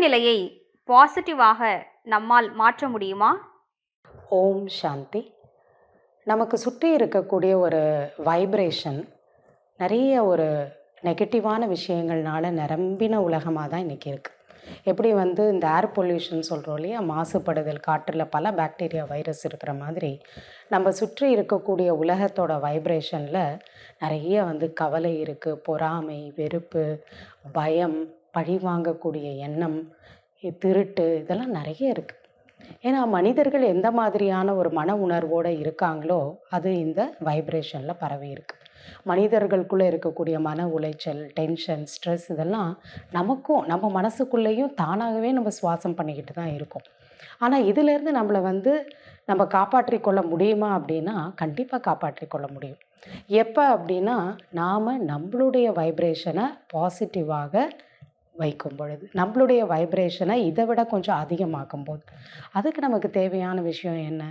மனநிலையை பாசிட்டிவாக நம்மால் மாற்ற முடியுமா? ஓம் சாந்தி. நமக்கு சுற்றி இருக்கக்கூடிய ஒரு வைப்ரேஷன் நிறைய ஒரு நெகட்டிவான விஷயங்கள்னால நிரம்பின உலகமாக தான் இன்றைக்கி இருக்குது எப்படி வந்து இந்த ஏர் பொல்யூஷன் சொல்கிறோம் இல்லையா? மாசுபடுதல் காற்றில் பல பாக்டீரியா வைரஸ் இருக்கிற மாதிரி நம்ம சுற்றி இருக்கக்கூடிய உலகத்தோட வைப்ரேஷனில் நிறைய வந்து கவலை இருக்குது பொறாமை வெறுப்பு பயம் பழி வாங்கக்கூடிய எண்ணம் திருட்டு இதெல்லாம் நிறைய இருக்குது ஏன்னா மனிதர்கள் எந்த மாதிரியான ஒரு மன உணர்வோடு இருக்காங்களோ அது இந்த வைப்ரேஷனில் பரவி இருக்கு. மனிதர்களுக்குள்ளே இருக்கக்கூடிய மன உளைச்சல் டென்ஷன் ஸ்ட்ரெஸ் இதெல்லாம் நமக்கும் நம்ம மனசுக்குள்ளேயும் தானாகவே நம்ம சுவாசம் பண்ணிக்கிட்டு தான் இருக்கோம். ஆனால் இதிலேருந்து நம்மளை வந்து நம்ம காப்பாற்றிக் கொள்ள முடியுமா அப்படின்னா கண்டிப்பாக காப்பாற்றிக்கொள்ள முடியும். எப்போ அப்படின்னா நாம் நம்மளுடைய வைப்ரேஷனை பாசிட்டிவாக வைக்கும் பொழுது. நம்மளுடைய வைப்ரேஷனை இதை விட கொஞ்சம் அதிகமாக்கும் போது அதுக்கு நமக்கு தேவையான விஷயம் என்ன?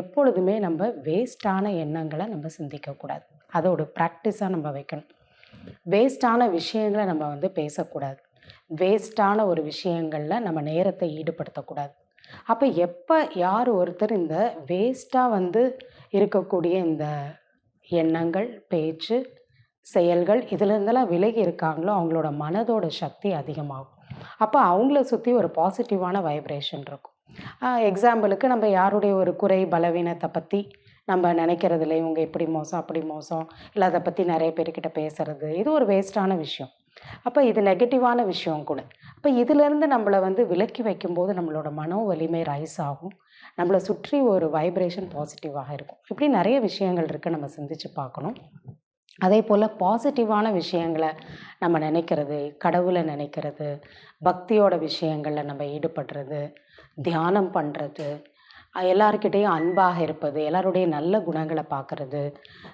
எப்பொழுதுமே நம்ம வேஸ்டான எண்ணங்களை நம்ம சிந்திக்கக்கூடாது. அதோட ப்ராக்டிஸாக நம்ம வைக்கணும். வேஸ்டான விஷயங்களை நம்ம வந்து பேசக்கூடாது. வேஸ்டான ஒரு விஷயங்களில் நம்ம நேரத்தை ஈடுபடுத்தக்கூடாது. அப்போ எப்போ யார் ஒருத்தர் இந்த வேஸ்ட்டாக வந்து இருக்கக்கூடிய இந்த எண்ணங்கள் பேச்சு செயல்கள் இதுலேருந்தெல்லாம் விலகி இருக்காங்களோ அவங்களோட மனதோட சக்தி அதிகமாகும். அப்போ அவங்கள சுற்றி ஒரு பாசிட்டிவான வைப்ரேஷன் இருக்கும். எக்ஸாம்பிளுக்கு நம்ம யாருடைய ஒரு குறை பலவீனத்தை பற்றி நம்ம நினைக்கிறது இல்லை இவங்க இப்படி மோசம் அப்படி மோசம் இல்லை அதை பற்றி நிறைய பேர்கிட்ட பேசுகிறது இது ஒரு வேஸ்டான விஷயம். அப்போ இது நெகட்டிவான விஷயம் கூட. அப்போ இதிலேருந்து நம்மளை வந்து விலக்கி வைக்கும்போது நம்மளோட மனோ வலிமை ரைஸ் ஆகும். நம்மளை சுற்றி ஒரு வைப்ரேஷன் பாசிட்டிவாக இருக்கும். இப்படி நிறைய விஷயங்கள் இருக்குது நம்ம சிந்திச்சு பார்க்கணும். அதே போல் பாசிட்டிவான விஷயங்களை நம்ம நினைக்கிறது கடவுளை நினைக்கிறது பக்தியோட விஷயங்களில் நம்ம ஈடுபடுறது தியானம் பண்ணுறது எல்லாருக்கிட்டேயும் அன்பாக இருப்பது எல்லாருடைய நல்ல குணங்களை பார்க்குறது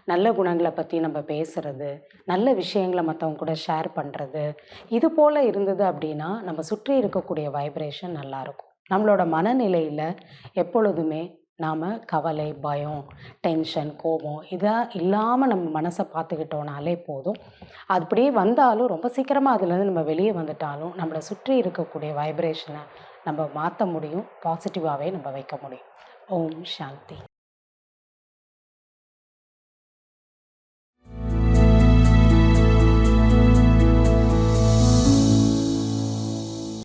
நல்ல குணங்களை பற்றி நம்ம பேசுகிறது நல்ல விஷயங்களை மற்றவங்க கூட ஷேர் பண்ணுறது இது போல் இருந்தது அப்படின்னா நம்ம சுற்றி இருக்கக்கூடிய வைப்ரேஷன் நல்லாயிருக்கும் நம்மளோட மனநிலையில் எப்பொழுதுமே நாம் கவலை பயம் டென்ஷன் கோபம் இதாக இல்லாமல் நம்ம மனசை பார்த்துக்கிட்டோனாலே போதும். அப்படியே வந்தாலும் ரொம்ப சீக்கிரமாக அதுலேருந்து நம்ம வெளியே வந்துட்டாலும் நம்மளை சுற்றி இருக்கக்கூடிய வைப்ரேஷனை நம்ம மாற்ற முடியும். பாசிட்டிவாகவே நம்ம வைக்க முடியும். ஓம் சாந்தி.